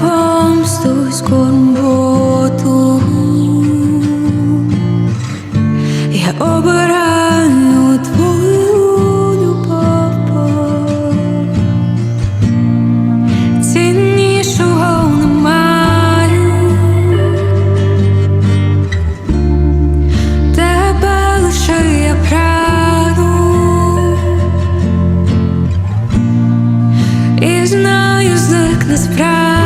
помсту й скорботу я обираю твою любов, ціннішого тебе лише я праду і знаю зник не справді.